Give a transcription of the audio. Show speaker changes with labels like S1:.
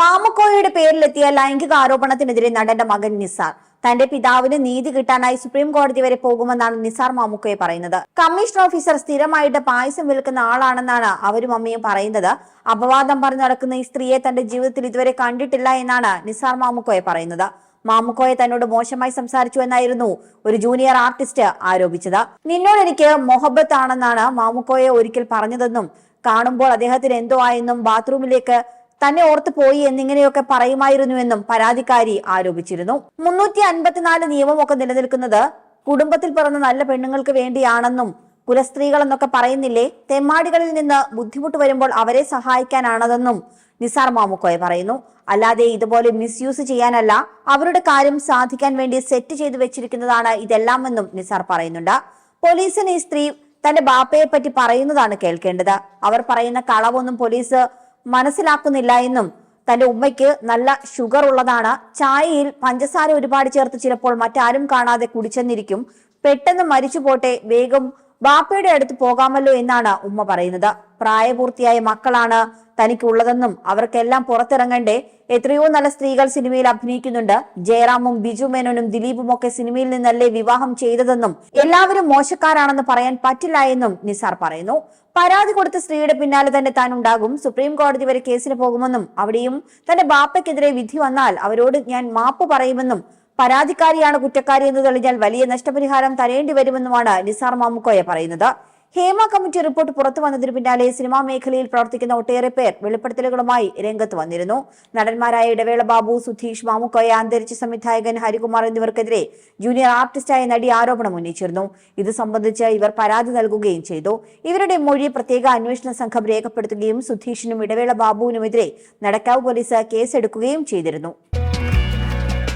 S1: മാമുക്കോയുടെ പേരിലെത്തിയ ലൈംഗിക ആരോപണത്തിനെതിരെ നടന്റെ മകൻ നിസാർ. തന്റെ പിതാവിന് നീതി കിട്ടാനായി സുപ്രീം കോടതി വരെ പോകുമെന്നാണ് നിസാർ മാമുക്കോയെ പറയുന്നത്. കമ്മീഷൻ ഓഫീസർ സ്ഥിരമായിട്ട് പായസം വിൽക്കുന്ന ആളാണെന്നാണ് അവരും അമ്മയും പറയുന്നത്. അപവാദം പറഞ്ഞു നടക്കുന്ന ഈ സ്ത്രീയെ തന്റെ ജീവിതത്തിൽ ഇതുവരെ കണ്ടിട്ടില്ല എന്നാണ് നിസാർ മാമുക്കോയെ പറയുന്നത്. മാമുക്കോയെ തന്നോട് മോശമായി സംസാരിച്ചു എന്നായിരുന്നു ഒരു ജൂനിയർ ആർട്ടിസ്റ്റ് ആരോപിച്ചത്. നിന്നോട് എനിക്ക് മൊഹബത്ത് ആണെന്നാണ് മാമുക്കോയെ ഒരിക്കൽ പറഞ്ഞതെന്നും കാണുമ്പോൾ അദ്ദേഹത്തിന് എന്തോ ആയെന്നും ബാത്റൂമിലേക്ക് തന്നെ ഓർത്ത് പോയി എന്നിങ്ങനെയൊക്കെ പറയുമായിരുന്നുവെന്നും പരാതിക്കാരി ആരോപിച്ചിരുന്നു. മുന്നൂറ്റി അൻപത്തിനാല് നിയമമൊക്കെ നിലനിൽക്കുന്നത് കുടുംബത്തിൽ പിറന്ന നല്ല പെണ്ണുങ്ങൾക്ക് വേണ്ടിയാണെന്നും കുലസ്ത്രീകൾ എന്നൊക്കെ പറയുന്നില്ലേ തെമ്മാടികളിൽ നിന്ന് ബുദ്ധിമുട്ട് വരുമ്പോൾ അവരെ സഹായിക്കാനാണതെന്നും നിസാർ മാമുക്കോയ പറയുന്നു. അല്ലാതെ ഇതുപോലെ മിസ്യൂസ് ചെയ്യാനല്ല അവരുടെ കാര്യം സാധിക്കാൻ വേണ്ടി സെറ്റ് ചെയ്തു വെച്ചിരിക്കുന്നതാണ് ഇതെല്ലാമെന്നും നിസാർ പറയുന്നുണ്ട്. പോലീസിന് ഈ സ്ത്രീ തന്റെ ബാപ്പയെ പറ്റി പറയുന്നതാണ് കേൾക്കേണ്ടത്. അവർ പറയുന്ന കളവൊന്നും പോലീസ് മനസ്സിലാക്കുന്നില്ല എന്നും തന്റെ ഉമ്മയ്ക്ക് നല്ല ഷുഗർ ഉള്ളതാണ്. ചായയിൽ പഞ്ചസാര ഒരുപാട് ചേർത്ത് ചിലപ്പോൾ മറ്റാരും കാണാതെ കുടിച്ചെന്നിരിക്കും. പെട്ടെന്ന് മരിച്ചു പോട്ടെ വേഗം ബാപ്പയുടെ അടുത്ത് പോകാമല്ലോ എന്നാണ് ഉമ്മ പറയുന്നത്. പ്രായപൂർത്തിയായ മക്കളാണ് തനിക്കുള്ളതെന്നും അവർക്കെല്ലാം പുറത്തിറങ്ങണ്ടേ എത്രയോ നല്ല സ്ത്രീകൾ സിനിമയിൽ അഭിനയിക്കുന്നുണ്ട്. ജയറാമും ബിജു മേനോനും ദിലീപും ഒക്കെ സിനിമയിൽ നിന്നല്ലേ വിവാഹം ചെയ്തതെന്നും എല്ലാവരും മോശക്കാരാണെന്ന് പറയാൻ പറ്റില്ല എന്നും നിസാർ പറയുന്നു. പരാതി കൊടുത്ത സ്ത്രീയുടെ പിന്നാലെ തന്നെ താൻ ഉണ്ടാകും. സുപ്രീം കോടതി വരെ കേസിന് പോകുമെന്നും അവിടെയും തന്റെ ബാപ്പയ്ക്കെതിരെ വിധി വന്നാൽ അവരോട് ഞാൻ മാപ്പ് പറയുമെന്നും പരാതിക്കാരിയാണ് കുറ്റക്കാരി എന്ന് തെളിഞ്ഞാൽ വലിയ നഷ്ടപരിഹാരം തരേണ്ടി വരുമെന്നുമാണ് നിസാർ മാമുക്കോയ പറയുന്നത്. ഹേമ കമ്മിറ്റി റിപ്പോർട്ട് പുറത്തു വന്നതിന് പിന്നാലെ സിനിമാ മേഖലയിൽ പ്രവർത്തിക്കുന്ന ഒട്ടേറെ പേർ വെളിപ്പെടുത്തലുകളുമായി രംഗത്ത് വന്നിരുന്നു. നടന്മാരായ ഇടവേള ബാബു സുധീഷ് മാമുക്കോയ അന്തരിച്ച സംവിധായകൻ ഹരികുമാർ എന്നിവർക്കെതിരെ ജൂനിയർ ആർട്ടിസ്റ്റായ നടി ആരോപണം ഉന്നയിച്ചിരുന്നു. ഇത് സംബന്ധിച്ച് ഇവർ പരാതി നൽകുകയും ചെയ്തു. ഇവരുടെ മൊഴി പ്രത്യേക അന്വേഷണ സംഘം രേഖപ്പെടുത്തുകയും സുധീഷിനും ഇടവേള ബാബുവിനുമെതിരെ നടക്കാവ് പോലീസ് കേസെടുക്കുകയും ചെയ്തിരുന്നു.